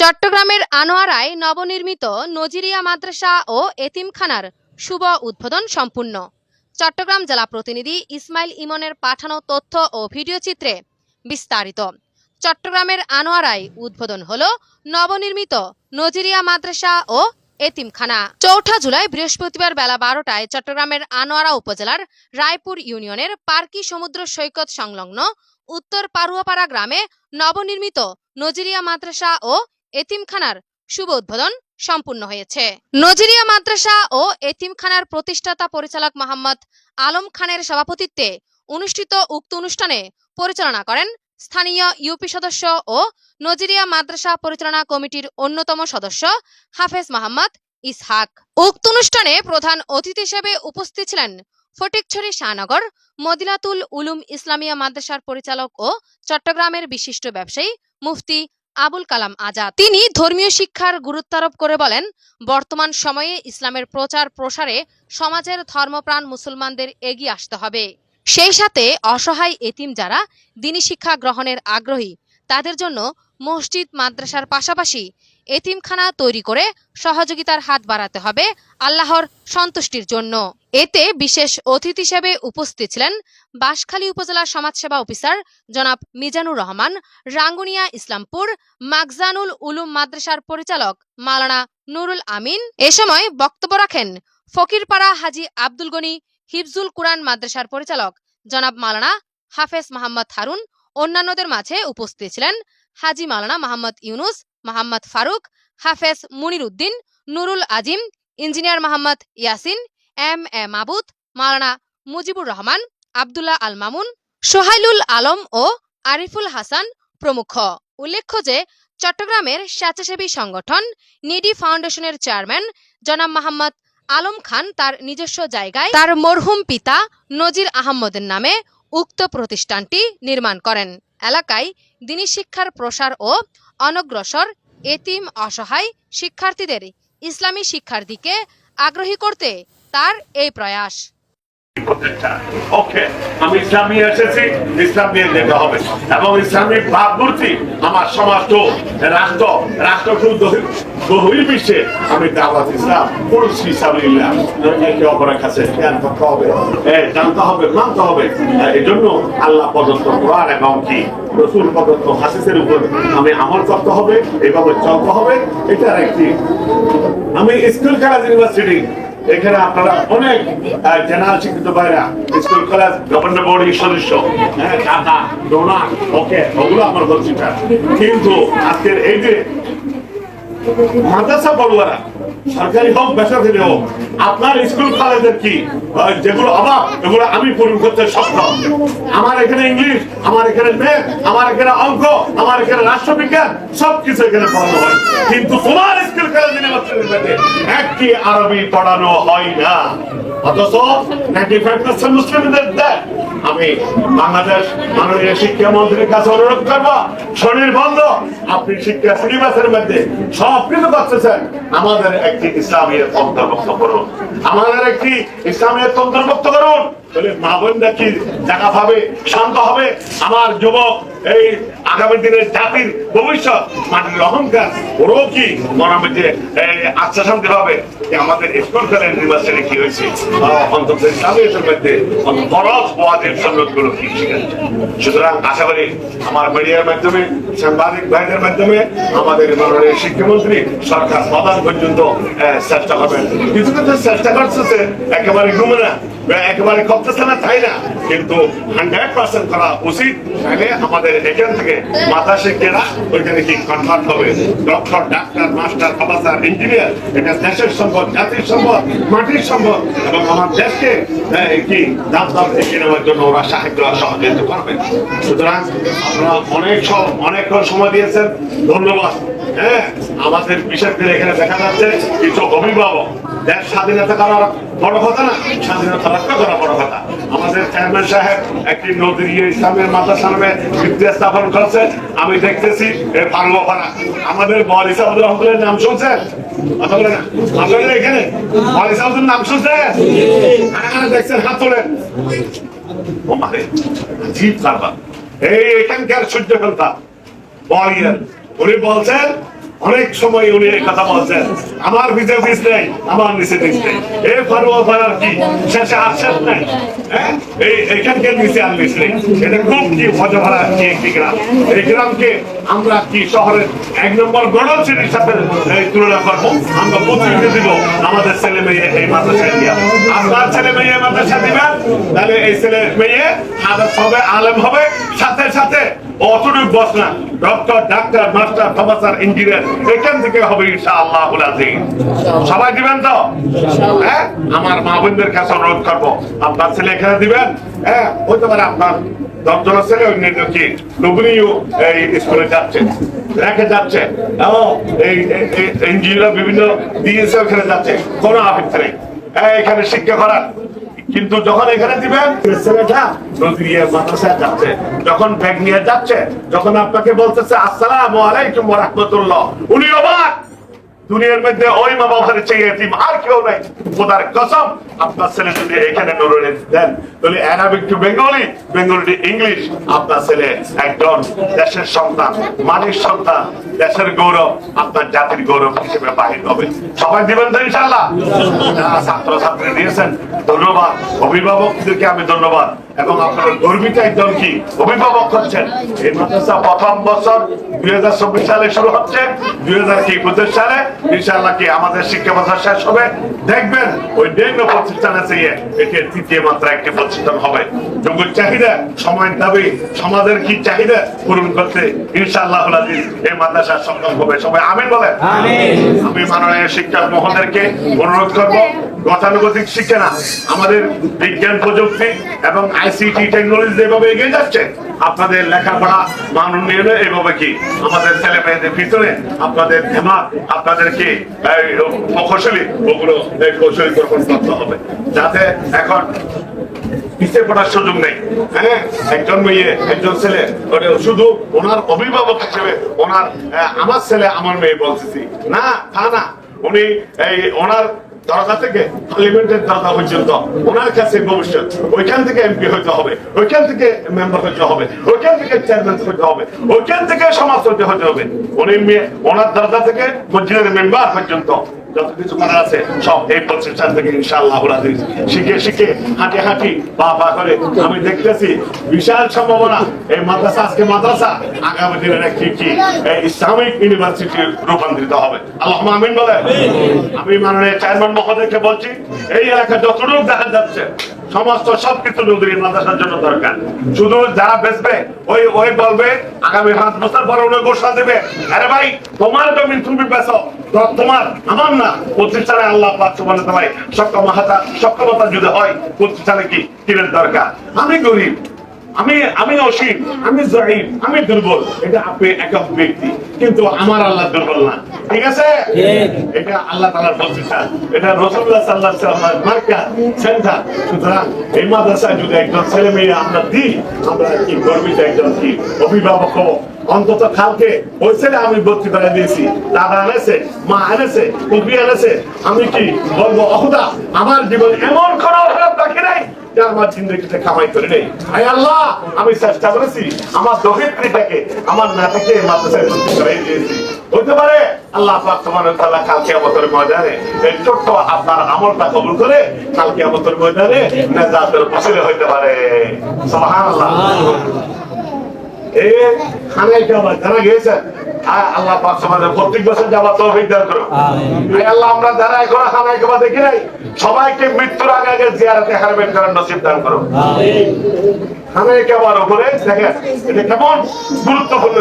চট্টগ্রামের আনোয়ারায় নবনির্মিত নজিরিয়া মাদ্রাসা ও এতিমখানার শুভ উদ্বোধন সম্পূর্ণ। চট্টগ্রাম জেলা প্রতিনিধি ইসমাইল ইমনের পাঠানো তথ্য ও ভিডিও চিত্রে বিস্তারিত। চট্টগ্রামের আনোয়ারায় উদ্বোধন হল নবনির্মিত নজিরিয়া মাদ্রাসা ও এতিমখানা। চৌঠা জুলাই বৃহস্পতিবার বেলা বারোটায় চট্টগ্রামের আনোয়ারা উপজেলার রায়পুর ইউনিয়নের পার্কি সমুদ্র সৈকত সংলগ্ন উত্তর পারুয়াপাড়া গ্রামে নবনির্মিত নজিরিয়া মাদ্রাসা ও এতিমখানার শুভ উদ্বোধন সম্পূর্ণ হয়েছে। নজিরিয়া মাদ্রাসা ও এতিমখানার প্রতিষ্ঠাতা পরিচালক মোহাম্মদ আলম খানের সভাপতিত্বে অনুষ্ঠিত উক্ত অনুষ্ঠানে পরিচালনা করেন স্থানীয় ইউপি সদস্য ও নজিরিয়া মাদ্রাসা পরিচালনা কমিটির অন্যতম সদস্য হাফেজ মোহাম্মদ ইসহাক। উক্ত অনুষ্ঠানে প্রধান অতিথি হিসেবে উপস্থিত ছিলেন ফটিকছড়ি শাহনগর মদিনাতুল উলুম ইসলামিয়া মাদ্রাসার পরিচালক ও চট্টগ্রামের বিশিষ্ট ব্যবসায়ী মুফতি আবুল কালাম আজাদ। তিনি ধর্মীয় শিক্ষার গুরুত্বারোপ করে বলেন, বর্তমান সময়ে ইসলামের প্রচার প্রসারে সমাজের ধর্মপ্রাণ মুসলমানদের এগিয়ে আসতে হবে। সেই সাথে অসহায় এতিম যারা দিনী শিক্ষা গ্রহণের আগ্রহী, তাদের জন্য মসজিদ, মাদ্রাসার পাশাপাশি এতিমখানা তৈরি করে সহযোগিতার হাত বাড়াতে হবে আল্লাহর সন্তুষ্টির জন্য। এতে বিশেষ অতিথি হিসেবে উপস্থিত ছিলেন বাঁশখালী উপজেলা সমাজসেবা অফিসার জনাব মিজানুর রহমান, রাঙ্গুনিয়া ইসলামপুর মাকজানুল উলুম মাদ্রাসার পরিচালক মালানা নুরুল আমিন। এ সময় বক্তব্য রাখেন ফকিরপাড়া হাজি আব্দুল গনি, হিফজুল কুরআন মাদ্রাসার পরিচালক জনাব মালানা হাফেজ মাহমদ হারুন। অন্যান্যদের মাঝে উপস্থিত ছিলেন হাজি মালানা Mohammad Yunus Mohammad Faruk, Hafez Munir Uddin, Nurul Azim, engineer Mohammad Yasin, M A Mabud Maulana Mujibur Rahman, Abdullah Al Mamun, Sohailul Alam ও আরিফুল হাসান প্রমুখ। উল্লেখ্য যে, চট্টগ্রামের স্বেচ্ছাসেবী সংগঠন নিডি ফাউন্ডেশনের চেয়ারম্যান জনাব মোহাম্মদ আলম খান তার নিজস্ব জায়গায় তার মরহুম পিতা নজির আহমদের নামে উক্ত প্রতিষ্ঠানটি নির্মাণ করেন। এলাকায় দিনী শিক্ষার প্রসার ও অনগ্রসর এতিম অসহায় শিক্ষার্থীদের ইসলামী শিক্ষার দিকে আগ্রহী করতে তার এই প্রয়াস। ওকে, আমি ইসলাম নিয়ে এসেছি, ইসলাম নিয়ে যেতে হবে। এবং ইসলামিক ভাবমূর্তি আমার সমাজ রাষ্ট্র আমি দাওয়াত ইসলাম একে অপরের কাছে জ্ঞান করতে হবে। জানতে হবে, মানতে হবে। এই জন্য আল্লাহ প্রদত্ত কোরআন এবং কি? রসুল প্রদত্ত হাসিসের উপর আমি আমল করতে হবে এভাবে চলতে হবে। এটার একটি আমি স্কুল, কলেজ, ইউনিভার্সিটি এখানে আপনারা অনেক জেনারেল শিক্ষিত ভাইরা স্কুল কলেজ গভর্নর বোর্ডের সদস্য হ্যাঁ ওকে, ওগুলো আমার বলছি। কিন্তু আজকের এই যে মাদ্রাসা পড়ুয়ারা সরকারি হোক, বেসরকারি হোক, আপনার স্কুল কলেজের কি? যেগুলো অভাব এগুলো আমি পূরণ করতে সক্ষম। আমার এখানে ইংলিশ আমার এখানে ম্যাথ আমার এখানে অঙ্ক, আমার এখানে রাষ্ট্রবিজ্ঞান, সবকিছু এখানে পড়ানো হয়। কিন্তু তোমার স্কুল কলেজ একটি আরবি পড়ানো হয় না। আমি বাংলাদেশ কাছে অনুরোধ করব, শরীর বন্ধ। আপনি শিক্ষা মধ্যে সব আমাদের একটি ইসলামের অন্তর্ভুক্ত করুন। আমাদের একটি অন্তর্ভুক্ত করুন। তাহলে মা বোনরা কি জায়গা পাবে, শান্ত হবে। আমার যুবক এই আগামী দিনের জাতির ভবিষ্যৎ। মাটির অহংকার, ওরও কি মনে যে আচ্ছা শান্তি হবে? আমাদের স্কুল কলেজ ইউনিভার্সিটি কি হয়েছে? অন্তত ইসলামিয়তের মধ্যে বরফ ওয়াজের সন্ন্যতগুলো কি সুতরাং আশা করি আমার মিডিয়ার মাধ্যমে, সাংবাদিক ভাইদের মাধ্যমে, আমাদের মাননীয় শিক্ষামন্ত্রী সরকার প্রধান পর্যন্ত চেষ্টা করবেন। কিছু কিছু চেষ্টা করতেছে, একেবারে ঘুমে না একেবারে করতেছে না, তাই না? কিন্তু হান্ড্রেড পার্সেন্ট করা উচিত। তাহলে আমাদের এখান থেকে মাথা শিক্ষেরা ওইখানে কি কনভার্ট হবে? ডক্টর ডাক্তার মাস্টার প্রফেসর ইঞ্জিনিয়ার এটা দেশের সম্পদ, জাতির সম্পদ, মাটির সম্পদ, এবং আমার দেশকে কি দাম দাম এগিয়ে নেওয়ার জন্য ওরা সাহায্য সহযোগিতা করবে। সুতরাং আপনারা অনেক সব- অনেকক্ষণ সময় দিয়েছেন। ধন্যবাদ। হ্যাঁ আমাদের বিশেষ করে এখানে দেখা যাচ্ছে, কিছু অভিভাবক দেশ স্বাধীনতা করার বড় কথা না, স্বাধীনতা রক্ষা করা বড় কথা। আমাদের চেয়ারম্যান সাহেব একটি নদী ইসলামের ভিত্তি স্থাপন করেছে। আমি দেখতেছি এর আমাদের নাম এখানে? দেখছেন? হাত বলছেন অনেক সময় উনি এই কথা বলছেন। আমার ভিতরে ভিজ নেই, আমার নিচে নিচ নেই। এ ফারুয়া ফারার কি? শেষে আর নাই? হ্যাঁ? এই এখানকার নিচে আর নিচ নেই। এটা খুব কি মজা ভরা একটি গ্রাম? এই গ্রামকে আমরা কি শহরের এক নম্বর গণশ্রেণীর সাথে তুলনা করব? আমরা প্রতিনিধি দিব, আমাদের ছেলে মেয়ে এই মাদ্রাসায় দিয়া আপনার ছেলে মেয়ে এই মাদ্রাসায় দিবেন তাহলে এই ছেলে মেয়ে হাদস হবে, আলেম হবে, সাথে সাথে অতটুক বস না ডক্টর, ডাক্তার, মাস্টার, প্রফেসর, ইঞ্জিনিয়ার, এখান থেকে হবে সবাই দিবেন তো? হ্যাঁ? আমার মা বোনদের কাছে অনুরোধ করব, আপনার ছেলে এখানে দিবেন? হ্যাঁ হতে পারে আপনার দশজন ছেলে এই স্কুলে যাচ্ছে রেখে যাচ্ছে। ও, এই এনজিও বিভিন্ন দিয়েছে ওখানে যাচ্ছে কোনো আপত্তি নেই। এখানে শিক্ষা করার। কিন্তু যখন এখানে দিবেন ছেলেটা মাদ্রাসায় যাচ্ছে। যখন ব্যাগ নিয়ে যাচ্ছে যখন আপনাকে বলতেছে আসসালামু আলাইকুম রাহমাতুল্লাহ। উনি অবাক। দুনিয়ার মধ্যে ওই মা বাবার চেয়ে এতিম আর কেউ নাই। খোদার কসম, আপনার ছেলে যদি এখানে নুরুলে দেন, তাহলে Arabic to Bengali Bengali to English আপনার ছেলে একজন দেশের সন্তান মাটির সন্তান, দেশের গৌরব, আপনার জাতির গৌরব হিসেবে বাহির হবে। সবাই দিবেন তো ইনশাল্লাহ যারা ছাত্র ছাত্রী দিয়েছেন ধন্যবাদ। অভিভাবকদেরকে আমি ধন্যবাদ। এবং আপনার গর্বিত একজন কি? অভিভাবক হচ্ছেন। এই মাদ্রাসা প্রথম বছর দুই হাজার চব্বিশ সালে শুরু হচ্ছে। দুই হাজার কি পঁচিশ সালে? ইনশাআল্লাহ কি আমাদের শিক্ষা বছর শেষ হবে। দেখবেন ওই ডেঙ্গু প্রতিষ্ঠানে চেয়ে এটি তৃতীয় মাত্রা একটি প্রতিষ্ঠান হবে। যোগ্য চাহিদা সময়ের দাবি সমাজের কি চাহিদা পূরণ করতে ইনশাআল্লাহ এই মাদ্রাসা সক্ষম হবে। সবাই আমিন বলেন। আমি মাননীয় শিক্ষক মহোদয়কে অনুরোধ করব গতানুগতিক শিক্ষা না, আমাদের বিজ্ঞান প্রযুক্তি এবং আইসিটি টেকনোলজি যেভাবে এগিয়ে যাচ্ছে, আপনাদের লেখাপড়া মান উন্নয়নে এভাবে কি আমাদের ছেলে মেয়েদের ভিতরে আপনাদের ধেমাক আপনাদের কি প্রকৌশলী ওগুলো কৌশলী গ্রহণ করতে হবে, যাতে এখন পিছিয়ে পড়ার সুযোগ নেই। হ্যাঁ একজন মেয়ে, একজন ছেলে শুধু ওনার অভিভাবক হিসেবে ওনার আমার ছেলে আমার মেয়ে বলতেছি। না, তা না, উনি এই ওনার দরজা থেকে পার্লিমেন্টের দরজা পর্যন্ত, ওনার কাছে ভবিষ্যৎ। ওইখান থেকে এমপি হইতে হবে, ওইখান থেকে মেম্বার হইতে হবে, ওইখান থেকে চেয়ারম্যান হইতে হবে, ওইখান থেকে সমাজপতি হতে হবে। উনি ওনার দরজা থেকে মসজিদের মেম্বার পর্যন্ত। আমি দেখতেছি বিশাল সম্ভাবনা এই মাদ্রাসা, আজকে মাদ্রাসা আগামী দিনের একটি কি ইসলামিক ইউনিভার্সিটি রূপান্তরিত হবে। আল্লাহ আমিন বলে আমি মাননীয় চেয়ারম্যান মহোদয়কে বলছি, এই এলাকা যতটুকু দেখা যাচ্ছে সমস্ত সবকিছু নদীর মাদ্রাসার জন্য দরকার। শুধু যারা বেচবে, ওই ওই বলবে, আগামী পাঁচ বছর পরে উনি ঘোষণা দেবে। আরে ভাই, তোমার জমি তুমি বেছো তোমার, আমার না। প্রতিষ্ঠানে আল্লাহ পাক সুবহানাহু ওয়া তাআলা সক্ষমতা সক্ষমতা যদি হয় প্রতিষ্ঠানে কি? কিনের দরকার? আমি গরিব। আমি আমি অসীম আমি জয়ীব আমি দুর্বল। এটা আপনি একক ব্যক্তি কিন্তু আমার আল্লাহ দুর্বল না। ঠিক আছে? এটা আল্লাহ তাআলার প্রতিষ্ঠান এটা রাসূলুল্লাহ সাল্লাল্লাহু আলাইহি ওয়াসাল্লামের মার্কা সেন্টার। সুতরাং এই মাদ্রাসায় যদি একজন ছেলে মেয়ে আমরা দিই আমরা কি গর্বিত একজন কি অভিভাবক হব? অন্তত কালকে ওই ছেলে আমি ভর্তি করে দিয়েছি। দাদা এনেছে মা এনেছে কবি এনেছে। আমি কি বলব অহুদা আমার জীবন এমন কোনো অপরাধ বাকি নাই? যে আমার জিন্দগিতে কামাই করে নেই। আয় আল্লাহ আমি চেষ্টা করেছি। আমার আমার নাতিকে মাদ্রাসায় ভর্তি করে দিয়েছি। হতে পারে আল্লাহ পাক সুবহানাহু ওয়া তাআলা কালকে আমাদের ময়দানে এই ছোট্ট আপনার আমলটা কবুল করে কালকে আমাদের ময়দানে নেজাতের ফসলে হইতে পারে। সুবহানাল্লাহ। এই খানায় যাওয়া যারা গিয়েছেন আয় আল্লাহ পাক প্রত্যেক বছর যাওয়া তৌফিক দান করো আয় আল্লাহ আমরা যারা এখনও খানায় দেখি নাই সবাইকে মৃত্যুর আগে আগে জিয়ারাতে হারবেন করার নসিব দান করো। আমি কেমন উপরে দেখেন এটা কেমন গুরুত্বপূর্ণ